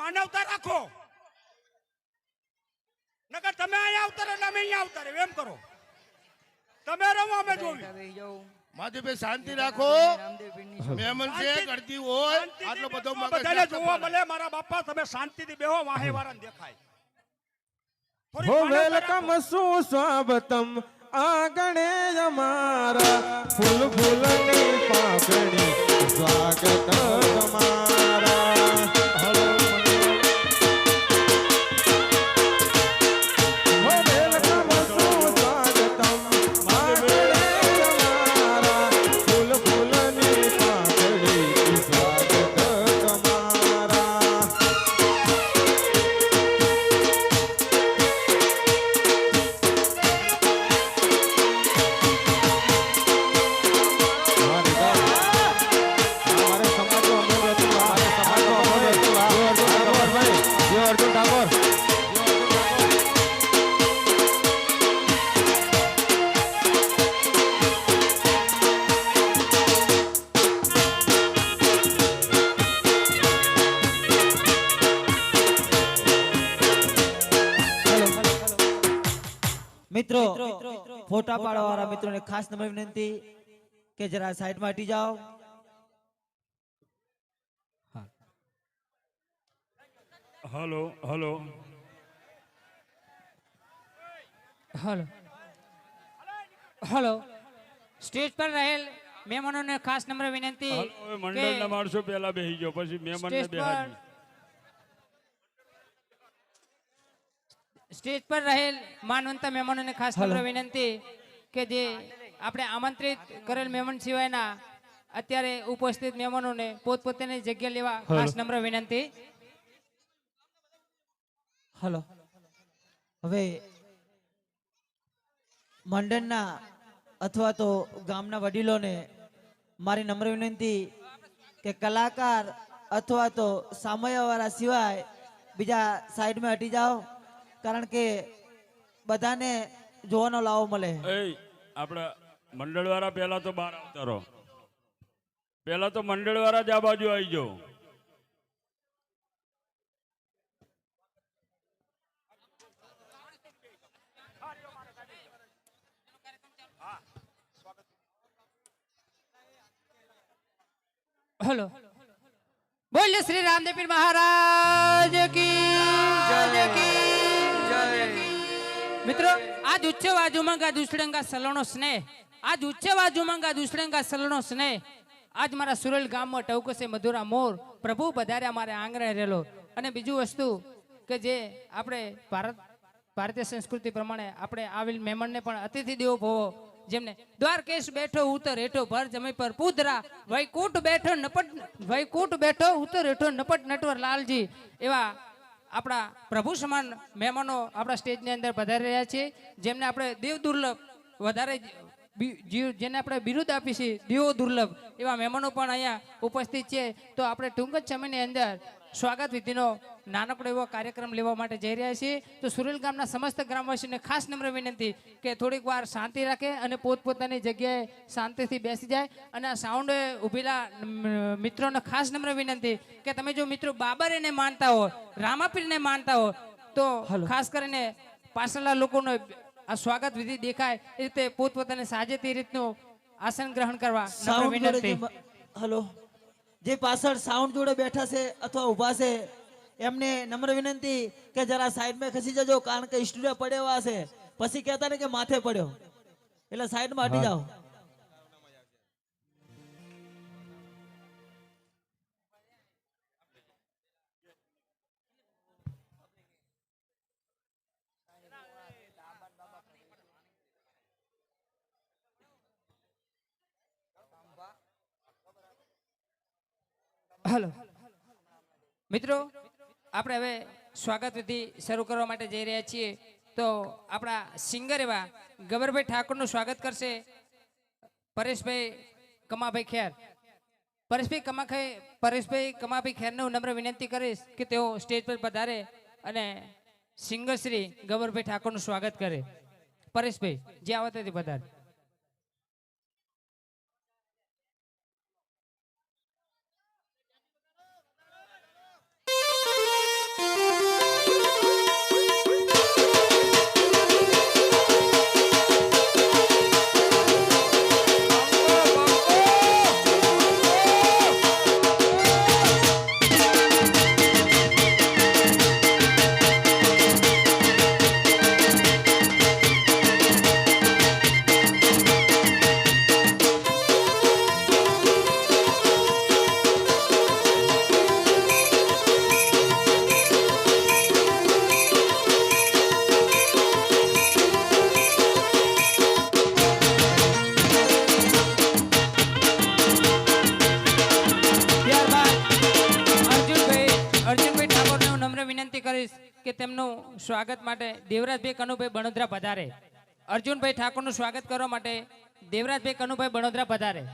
માનવતા રાખો. નકર તમે અહીંયા એટલે અમે અહીંયા આવતા એમ કરો. તમે રમો અમે જોયું માધુભાઈ શાંતિ રાખો. મહેમાન છે કરતી હોય આટલો બધો બધાને જોવા મળે મારા બાપા તમે શાંતિથી બેહો વાહે વાળાને દેખાય હો વેલકમ. સુસ્વાગતમ આંગણે અમારા. ફૂલ ફૂલની પાકડી સ્વાગત તમારા મિત્રો ફોટા પાડવા વાળા મિત્રોને ખાસ નમ્ર વિનંતી કે જરા સાઈડમાં હટી જાઓ. Hello hello. Hello. Hello. Stage પર રહેલ મહેમાનોને ખાસ નમ્ર વિનંતી મંડળના માણસો પહેલા બેસી ગયો પછી મહેમાનને બેહાડી સ્ટેજ પર રહેલ માનવંતા મહેમાનોને ખાસ નમ્ર વિનંતી કે જે આપણે આમંત્રિત કરેલ મહેમાન સિવાયના અત્યારે ઉપસ્થિત મહેમાનોને પોતપોતાની જગ્યા લેવા ખાસ નમ્ર વિનંતી. હલો. હવે મંડળના અથવા તો ગામના વડીલોને મારી નમ્ર વિનંતી કે કલાકાર અથવા તો સામયવાળા સિવાય બીજા સાઈડમાં હટી જાઓ. કારણ કે બધાને જોવાનો લાવો મળે. આપણે મંડળ વાળા પહેલા તો બહાર આવતા રહો. પહેલા તો મંડળ વાળા જ આ બાજુ આવી જાઓ. હલો. બોલ શ્રી રામદેવ મહારાજ કી જય કી. મિત્રો, આજ ઉચ્ચવ આજુમાંગા દુસડંગા સલણો સ્નેહ. આજ ઉચ્ચવ આજુમાંગા દુસડંગા સલણો સ્નેહ. આજ મારા સુરેલ ગામમાં ટવકશે મધુરા મોર. પ્રભુ પધાર્યા મારે આંગણે રહેલો. અને બીજું વસ્તુ કે જે આપણે ભારત, ભારતીય સંસ્કૃતિ પ્રમાણે આપણે આવેલ મહેમાનને પણ અતિથિ દેવો ભવો. જેમને દ્વારકેશ બેઠો ઉતર હેઠો, ભર જમી પર પૂતરા વૈકુટ બેઠો, નપટ વૈકુટ બેઠો ઉતર હેઠો, નપટ નટવર લાલજી એવા આપણા પ્રભુ સમાન મહેમાનો આપણા સ્ટેજની અંદર પધારી રહ્યા છે. જેમને આપણે દેવ દુર્લભ વધારે જેને આપણે બિરુદ આપી છીએ દેવો દુર્લભ એવા મહેમાનો પણ અહીંયા ઉપસ્થિત છે. તો આપણે ટૂંક જ સમયની અંદર સ્વાગત વિધિનો નાનકડો એવો કાર્યક્રમ લેવા માટે જઈ રહ્યા છીએ. તો સુરેલ ગામના સમસ્ત ગ્રામવાસીઓને ખાસ નમ્ર વિનંતી કે થોડીક વાર શાંતિ રાખે અને પોતપોતાની જગ્યાએ શાંતિથી બેસી જાય. અને આ સાઉન્ડ ઉભેલા મિત્રોને ખાસ નમ્ર વિનંતી કે તમે જો મિત્રો બાબરને માનતા હો રામાપીરને માનતા હો તો ખાસ કરીને પાછળના લોકોનો આ સ્વાગત વિધિ દેખાય. એ રીતે પોતપોતાની સાજે તે રીતનું આસન ગ્રહણ કરવા નમ્ર વિનંતી. હલો. જે પાછળ સાઉન્ડ જોડે બેઠા છે અથવા ઊભા છે એમને નમ્ર વિનંતી કે જરા સાઈડમાં ખસી જજો, કારણ કે સ્ટુડિયો પડ્યો છે. પછી કહેતા ને કે માથે પડ્યો. એટલે સાઈડમાં હટી જાઓ. હેલો. મિત્રો આપણે હવે સ્વાગત વિધિ શરૂ કરવા માટે જઈ રહ્યા છીએ. તો આપણા સિંગર એવા ગબરભાઈ ઠાકોરનું સ્વાગત કરશે. પરેશભાઈ કમાભાઈ ખેર. પરેશભાઈ કમાખાઈ પરેશભાઈ કમાભાઈ ખેરને હું નમ્ર વિનંતી કરીશ કે તેઓ સ્ટેજ પર પધારે અને સિંગર શ્રી ગબરભાઈ ઠાકોરનું સ્વાગત કરે. પરેશભાઈ, જે આવે તેથી પધારે તેમનું સ્વાગત માટે દેવરાજભાઈ કનુભાઈ બણોદરા પધારે. અર્જુનભાઈ ઠાકોરનું સ્વાગત કરવા માટે દેવરાજભાઈ કનુભાઈ બણોદરા પધારે.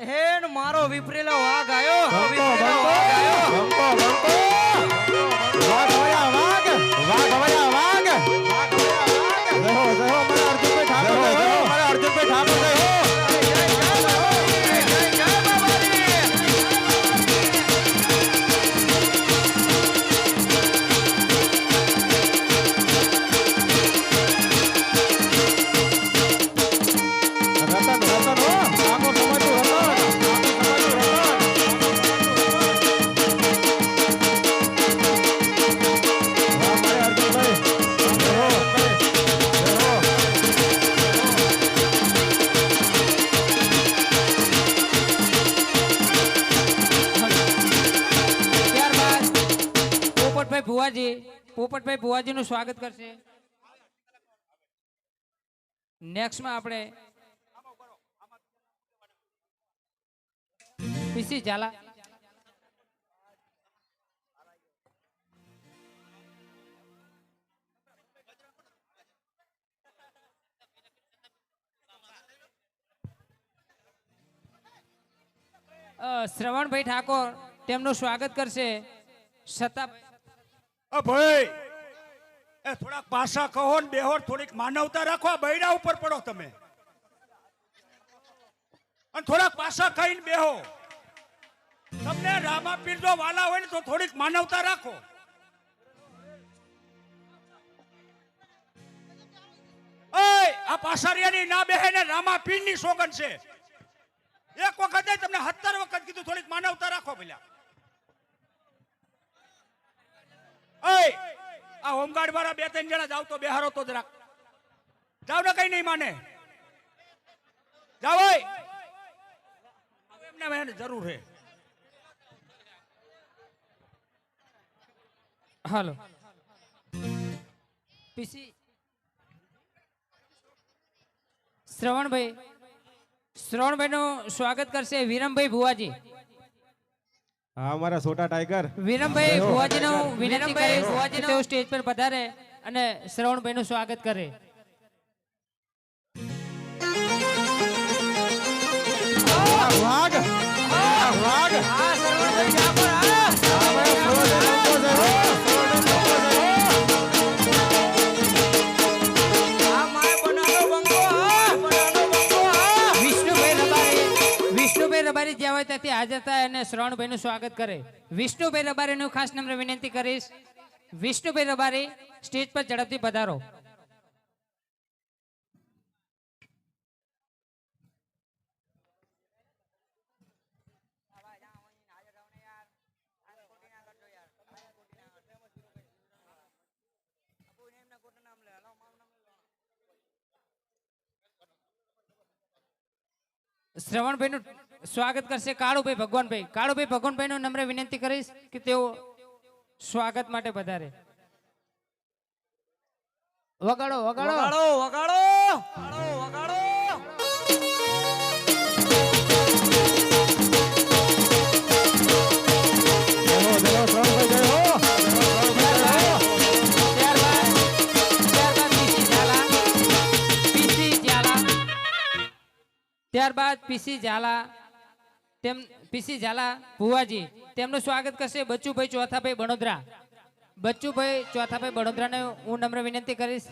હેન મારો વિપરેલો વાઘ આવ્યો વિપરેલો વાઘ આયો. વાઘ બંકો વાઘ ભયા વાઘ. વાઘ ભયા વાઘ. જય હો જય હો મારા અર્જુનભાઈ ઠાકોર ભુવાજીનું સ્વાગત કરશે. નેક્સ્ટમાં આપણે પીસી ઝાલા. શ્રવણભાઈ ઠાકોર તેમનું સ્વાગત કરશે. સતા ભાઈ! એ થોડાક પાસા કહો ને બેહો થોડીક માનવતા રાખો, આ બૈડા ઉપર પડો તમે. અને થોડાક પાસા કહીને બેહો. તમને રામાપીર જો વાલા હોય ને તો થોડીક માનવતા રાખો. આ પાસારિયાની ના બેહે ને રામાપીરની સોગન છે. એક વખત તમને સત્તર વખત કીધું, થોડીક માનવતા રાખો પેલા આ હોમગાર્ડ વાળા બે ત્રણ જણા જાવ તો બેહારો તો જરાક જાવ ને કઈ નહીં માને. જાવ એમને મને જરૂર છે હાલો. પીસી. શ્રવણભાઈ. નું સ્વાગત કરશે વિરમભાઈ ભુવાજી. હા અમારા છોટા ટાઈગર વિનમભાઈ વિનમભાઈ ભુવાજીનું વિનંતી કરે તેઓ સ્ટેજ પર પધારે અને શ્રવણભાઈનું સ્વાગત કરે. આ વાઘ. આ વાઘ. આ સરવણભાઈ હોય ત્યાંથી હાજર થાય અને શ્રવણભાઈનું સ્વાગત કરે. વિષ્ણુભાઈ રબારીનું ખાસ નમ્ર વિનંતી કરીશ. વિષ્ણુભાઈ રબારી સ્ટેજ પર ઝડપથી પધારો. શ્રવણભાઈનું સ્વાગત કરશે કાળુભાઈ ભગવાનભાઈ. કાળુભાઈ ભગવાનભાઈનું નમ્ર વિનંતી કરીશ કે તેઓ સ્વાગત માટે વધારે વગાડો વગાડો વગાડો વગાડો. વગાડો વગાડો. ત્યારબાદ પીસી ઝાલા, તેમ પીસી ઝાલા ભુવાજી, તેમનું સ્વાગત કરશે બચ્ચુભાઈ ચોથાભાઈ બણોદરા બચ્ચુભાઈ ચોથાભાઈ બણોદરાને હું નમ્ર વિનંતી કરીશ.